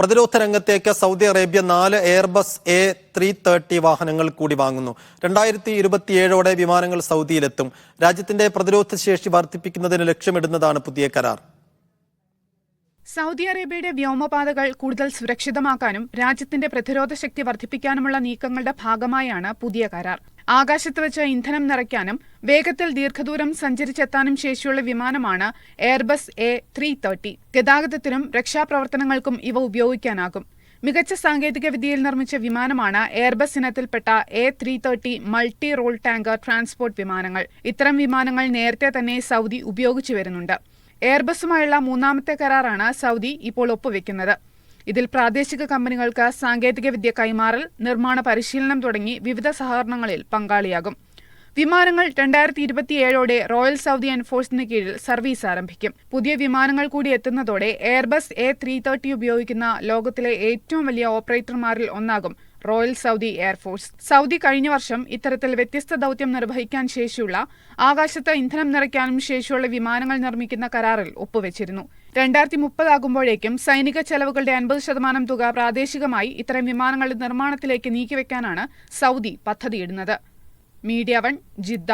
പ്രതിരോധ രംഗത്തേക്ക് Saudi Arabia നാല് എയർബസ് എ ത്രീ തേർട്ടി വാഹനങ്ങൾ കൂടി വാങ്ങുന്നു. രണ്ടായിരത്തി ഇരുപത്തിയേഴോടെ വിമാനങ്ങൾ സൗദിയിലെത്തും. രാജ്യത്തിന്റെ പ്രതിരോധ ശേഷി വർദ്ധിപ്പിക്കുന്നതിന് ലക്ഷ്യമിടുന്നതാണ് പുതിയ കരാർ. സൗദി അറേബ്യയുടെ വ്യോമപാതകൾ കൂടുതൽ സുരക്ഷിതമാക്കാനും രാജ്യത്തിന്റെ പ്രതിരോധ ശക്തി വർദ്ധിപ്പിക്കാനുമുള്ള നീക്കങ്ങളുടെ ഭാഗമായാണ് പുതിയ കരാർ. ആകാശത്ത് വെച്ച് ഇന്ധനം നിറയ്ക്കാനും വേഗത്തിൽ ദീർഘദൂരം സഞ്ചരിച്ചെത്താനും ശേഷിയുള്ള വിമാനമാണ് എയർബസ് എ ത്രീ തേർട്ടി ഗതാഗതത്തിനും രക്ഷാപ്രവർത്തനങ്ങൾക്കും ഇവ ഉപയോഗിക്കാനാകും. മികച്ച സാങ്കേതിക വിദ്യയിൽ നിർമ്മിച്ച വിമാനമാണ് എയർബസ് ഇനത്തിൽപ്പെട്ട A three thirty multi role tanker transport വിമാനങ്ങൾ. ഇത്തരം വിമാനങ്ങൾ നേരത്തെ തന്നെ സൗദി ഉപയോഗിച്ചു വരുന്നുണ്ട്. എയർബസുമായുള്ള മൂന്നാമത്തെ കരാറാണ് സൗദി ഇപ്പോൾ ഒപ്പുവെക്കുന്നത്. ഇതിൽ പ്രാദേശിക കമ്പനികൾക്ക് സാങ്കേതിക വിദ്യ കൈമാറൽ നിർമ്മാണ പരിശീലനം തുടങ്ങി വിവിധ സഹകരണങ്ങളിൽ പങ്കാളിയാകും. വിമാനങ്ങൾ രണ്ടായിരത്തി ഇരുപത്തിയേഴോടെ റോയൽ സൗദി എൻഫോഴ്സിന് കീഴിൽ സർവീസ് ആരംഭിക്കും. പുതിയ വിമാനങ്ങൾ കൂടി എത്തുന്നതോടെ എയർബസ് എ ത്രീ ഉപയോഗിക്കുന്ന ലോകത്തിലെ ഏറ്റവും വലിയ ഓപ്പറേറ്റർമാരിൽ ഒന്നാകും Royal Saudi Air Force Saudi കഴിഞ്ഞ വർഷം ഇത്തരത്തിൽ വ്യത്യസ്ത ദൗത്യം നിർവഹിക്കാൻ ശേഷിയുള്ള ആകാശത്ത് ഇന്ധനം നിറയ്ക്കാനും ശേഷിയുള്ള വിമാനങ്ങൾ നിർമ്മിക്കുന്ന കരാറിൽ ഒപ്പുവെച്ചിരുന്നു. രണ്ടായിരത്തി മുപ്പതാകുമ്പോഴേക്കും സൈനിക ചെലവുകളുടെ അൻപത് ശതമാനം തുക പ്രാദേശികമായി ഇത്തരം വിമാനങ്ങളുടെ നിർമ്മാണത്തിലേക്ക് നീക്കിവെക്കാനാണ് സൗദി പദ്ധതിയിടുന്നത്. Media One Jeddah.